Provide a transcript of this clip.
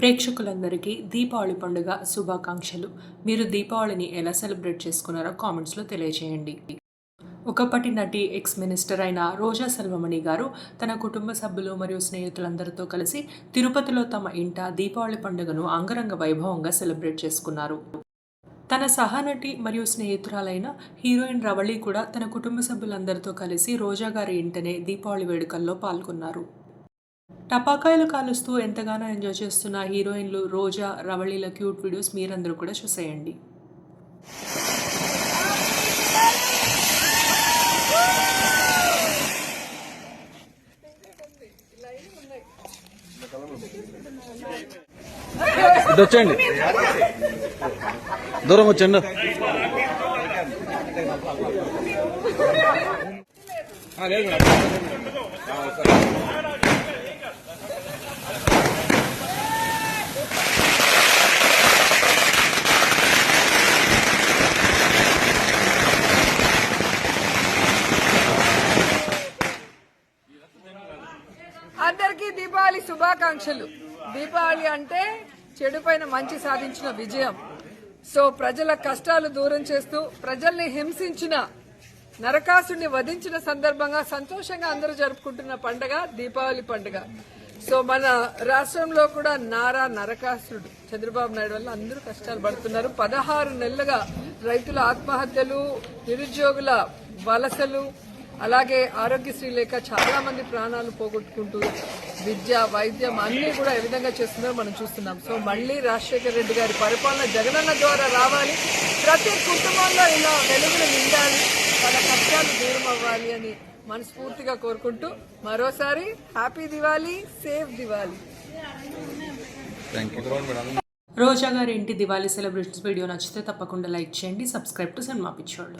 ప్రేక్షకులందరికీ దీపావళి పండుగ శుభాకాంక్షలు. మీరు దీపావళిని ఎలా సెలబ్రేట్ చేసుకున్నారో కామెంట్స్లో తెలియజేయండి ఒకప్పటి నటి ఎక్స్ మినిస్టర్ అయిన రోజా సెల్వమణి గారు తన కుటుంబ సభ్యులు మరియు స్నేహితులందరితో కలిసి తిరుపతిలో తమ ఇంట దీపావళి పండుగను అంగరంగ వైభవంగా సెలబ్రేట్ చేసుకున్నారు. తన సహనటి మరియు స్నేహితురాలైన హీరోయిన్ రవళి కూడా తన కుటుంబ సభ్యులందరితో కలిసి రోజా గారి ఇంటనే దీపావళి వేడుకల్లో పాల్గొన్నారు. టపాకాయలు కాలుస్తూ ఎంతగానో ఎంజాయ్ చేస్తున్న హీరోయిన్లు రోజా రవళిల క్యూట్ వీడియోస్ మీరందరూ కూడా చూసేయండి. వచ్చేయండి. దూరం వచ్చండి అందరికీ దీపావళి శుభాకాంక్షలు. దీపావళి అంటే చెడు పైన మంచి సాధించిన విజయం. సో ప్రజల కష్టాలు దూరం చేస్తూ ప్రజల్ని హింసించిన నరకాసుని వధించిన సందర్భంగా సంతోషంగా అందరూ జరుపుకుంటున్న పండుగ దీపావళి పండుగ. సో మన రాష్ట్రంలో కూడా నారా నరకాసురుడు. చంద్రబాబు నాయుడు వల్ల అందరూ కష్టాలు పడుతున్నారు. పదహారు నెలలుగా రైతుల ఆత్మహత్యలు నిరుద్యోగుల వలసలు అలాగే ఆరోగ్యశ్రీ లేక చాలా మంది ప్రాణాలు పోగొట్టుకుంటూ విద్య వైద్యం అన్ని కూడా ఏ విధంగా చేస్తున్నారో మనం చూస్తున్నాం. సో మళ్ళీ రాజశేఖర రెడ్డి గారి పరిపాలన జగనన్న ద్వారా రావాలి. ప్రతి కుటుంబంలో ఇలా వెలుగులు నిండాలి. వాళ్ళ కష్టాలు దూరం అవ్వాలి అని మనస్ఫూర్తిగా కోరుకుంటూ మరోసారి happy Diwali safe you Roja గారి ఇంటి దివాళీ సెలబ్రేషన్స్ వీడియో నచ్చితే తప్పకుండా లైక్ చేయండి సబ్స్క్రైబ్ టు సినిమా పిచ్చోళ్ళు.